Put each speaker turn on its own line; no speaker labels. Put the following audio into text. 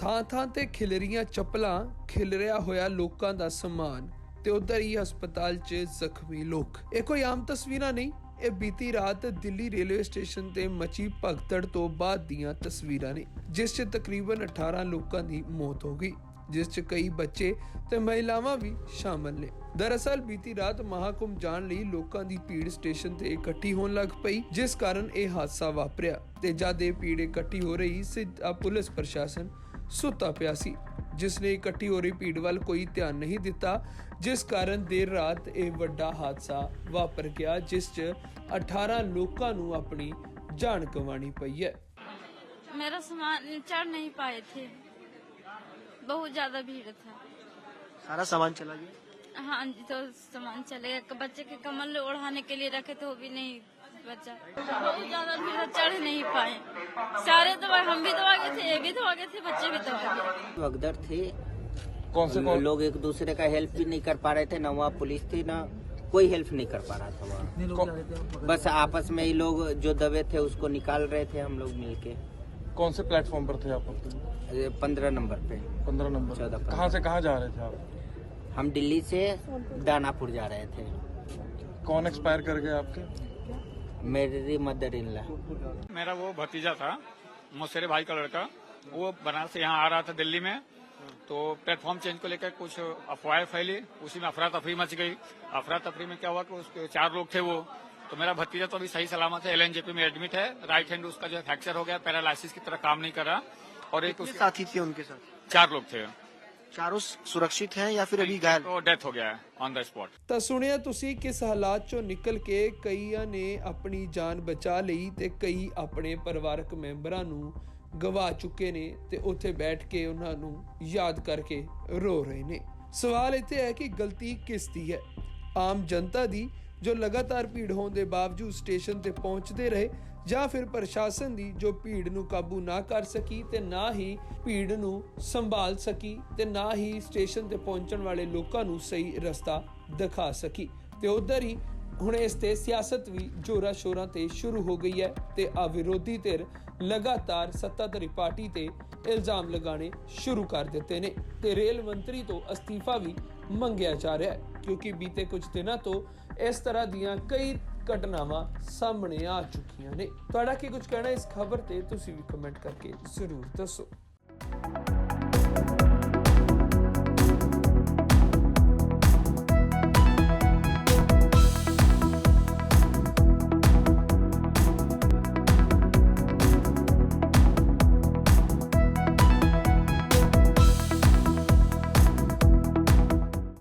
ਥਾਂ ਥਾਂ ਤੇ ਖਿਲਰੀਆਂ ਚੱਪਲਾਂ ਖਿਲਰਿਆ ਹੋਇਆ ਲੋਕਾਂ ਦਾ ਸਮਾਨ ਤੇ ਉਧਰ ਹੀ ਹਸਪਤਾਲ 'ਚ ਜ਼ਖਮੀ ਲੋਕ। ਇਹ ਕੋਈ ਆਮ ਤਸਵੀਰਾਂ ਨਹੀਂ, ਇਹ ਬੀਤੀ ਰਾਤ ਦਿੱਲੀ ਰੇਲਵੇ ਸਟੇਸ਼ਨ ਤੇ ਮਚੀ ਭਗਦੜ ਤੋਂ ਬਾਅਦ ਦੀਆਂ ਤਸਵੀਰਾਂ ਨੇ, ਜਿਸ 'ਚ ਤਕਰੀਬਨ 18 ਲੋਕਾਂ ਦੀ ਮੌਤ ਹੋ ਗਈ, ਜਿਸ 'ਚ ਕਈ ਬੱਚੇ ਤੇ ਮਹਿਲਾਵਾਂ ਵੀ ਸ਼ਾਮਲ ਨੇ। ਦਰਅਸਲ ਬੀਤੀ ਰਾਤ ਮਹਾਕੁੰਭ ਜਾਣ ਲਈ ਲੋਕਾਂ ਦੀ ਭੀੜ ਸਟੇਸ਼ਨ ਤੇ ਇਕੱਠੀ ਹੋਣ ਲੱਗ ਪਈ, ਜਿਸ ਕਾਰਨ ਇਹ ਹਾਦਸਾ ਵਾਪਰਿਆ ਤੇ ਜਦ ਇਹ ਭੀੜ ਇਕੱਠੀ ਹੋ ਰਹੀ ਸੀ ਪੁਲਿਸ ਪ੍ਰਸ਼ਾਸਨ ਸੁੱਤਾ ਪਿਆ ਸੀ ਜਿਸ ਨੇ ਇਕੱਠੀ ਹੋ ਰਹੀ ਭੀੜ ਵੱਲ ਕੋਈ ਧਿਆਨ ਨਹੀਂ ਦਿੱਤਾ ਜਿਸ ਕਾਰਨ ਦੇਰ ਰਾਤ ਇਹ ਵੱਡਾ ਹਾਦਸਾ ਵਾਪਰ ਗਿਆ ਜਿਸ 'ਚ 18 ਲੋਕਾਂ ਨੂੰ ਆਪਣੀ ਜਾਨ ਗਵਾਣੀ ਪਈ ਹੈ।
ਮੇਰਾ ਸਮਾਨ ਚੜ नहीं पाए ਥੇ ਬਹੁਤ ਜ਼ਿਆਦਾ ਭੀੜ था
सारा सामान चला गया
हाँ जी तो सामान चले गया बच्चे के कमल ओढ़ाने के लिए रखे तो वो भी नहीं बचा बहुत ज़्यादा भीड़ चढ़ नहीं पाए। सारे दवा हम भी दवा गए थे ये भी दवा गए थे बच्चे भी दवा गए
थी।
कौन से कौन?
लोग एक दूसरे का हेल्प भी नहीं कर पा रहे थे ना वहाँ पुलिस थी ना कोई हेल्प नहीं कर पा रहा था वहाँ। बस आपस में ही लोग जो दबे थे उसको निकाल रहे थे हम लोग मिलके।
कौन से प्लेटफॉर्म पर थे आप
पंद्रह नंबर पे।
पंद्रह नंबर।
चौदह।
कहाँ से कहाँ जा रहे थे आप?
हम दिल्ली से दानापुर जा रहे थे।
कौन एक्सपायर कर गए आपके?
मेरी मदर इन ला।
मेरा वो भतीजा था मौसेरे भाई का लड़का। वो बनारस से यहाँ आ रहा था दिल्ली में तो प्लेटफॉर्म चेंज को लेकर कुछ अफवाहें फैली। उसी में अफरा तफरी मच गई। अफरा तफरी में क्या हुआ कि उसके चार लोग थे वो। तो मेरा भतीजा तो अभी सही सलामत है एलएनजेपी में एडमिट है। राइट हैंड उसका जो है फ्रैक्चर हो गया पैरालिसिस की तरह काम नहीं कर रहा। और एक उसके
साथी थे उनके साथ?
चार लोग थे।
चारों सुरक्षित हैं या फिर अभी घायल
तो डेथ हो गया है ऑन द स्पॉट
ਤਾਂ ਸੁਣਿਆ ਤੁਸੀਂ ਕਿਸ ਹਾਲਾਤ ਚੋਂ ਨਿਕਲ ਕੇ ਕਈਆਂ ਨੇ ਆਪਣੀ ਜਾਨ ਬਚਾ ਲਈ ਤੇ ਕਈ ਆਪਣੇ ਪਰਿਵਾਰਕ ਮੈਂਬਰਾਂ ਨੂੰ ਗਵਾ ਚੁੱਕੇ ਨੇ ਤੇ ਉੱਥੇ ਬੈਠ ਕੇ ਉਹਨਾਂ ਨੂੰ ਯਾਦ ਕਰਕੇ ਰੋ ਰਹੇ ਨੇ ਸਵਾਲ ਇੱਥੇ ਹੈ ਕਿ ਗਲਤੀ ਕਿਸ ਦੀ ਹੈ ਆਮ ਜਨਤਾ ਦੀ ਜੋ ਲਗਾਤਾਰ ਭੀੜ ਹੋਣ ਦੇ ਬਾਵਜੂਦ ਸਟੇਸ਼ਨ ਤੇ ਪਹੁੰਚਦੇ ਰਹੇ ਜਾਂ ਫਿਰ ਪ੍ਰਸ਼ਾਸਨ ਦੀ ਜੋ ਭੀੜ ਨੂੰ ਕਾਬੂ ਨਾ ਕਰ ਸਕੀ ਤੇ ਨਾ ਹੀ ਭੀੜ ਨੂੰ ਸੰਭਾਲ ਸਕੀ ਤੇ ਨਾ ਹੀ ਸਟੇਸ਼ਨ ਤੇ ਪਹੁੰਚਣ ਵਾਲੇ ਲੋਕਾਂ ਨੂੰ ਸਹੀ ਰਸਤਾ ਦਿਖਾ ਸਕੀ। ਤੇ ਉਧਰ ਹੀ ਹੁਣ ਇਸ ਤੇ ਸਿਆਸਤ ਵੀ ਜੋਰਾ ਸ਼ੋਰਾਂ ਤੇ ਸ਼ੁਰੂ ਹੋ ਗਈ ਹੈ ਤੇ ਆ ਵਿਰੋਧੀ ਧਿਰ ਲਗਾਤਾਰ ਸੱਤਾਧਾਰੀ ਪਾਰਟੀ ਤੇ ਇਲਜ਼ਾਮ ਲਗਾਉਣੇ ਸ਼ੁਰੂ ਕਰ ਦਿੱਤੇ ਨੇ ਤੇ ਰੇਲ ਮੰਤਰੀ ਤੋਂ ਅਸਤੀਫਾ ਵੀ ਮੰਗਿਆ ਜਾ ਰਿਹਾ ਹੈ। ਕਿਉਂਕਿ ਬੀਤੇ ਕੁਝ ਦਿਨਾਂ ਤੋਂ ਇਸ ਤਰ੍ਹਾਂ ਦੀਆਂ ਕਈ ਘਟਨਾਵਾਂ ਸਾਹਮਣੇ ਆ ਚੁੱਕੀਆਂ ਨੇ। ਤੁਹਾਡਾ ਕੀ ਕੁਝ ਕਹਿਣਾ ਇਸ ਖਬਰ ਤੇ ਤੁਸੀਂ ਵੀ ਕਮੈਂਟ ਕਰਕੇ ਜ਼ਰੂਰ ਦੱਸੋ।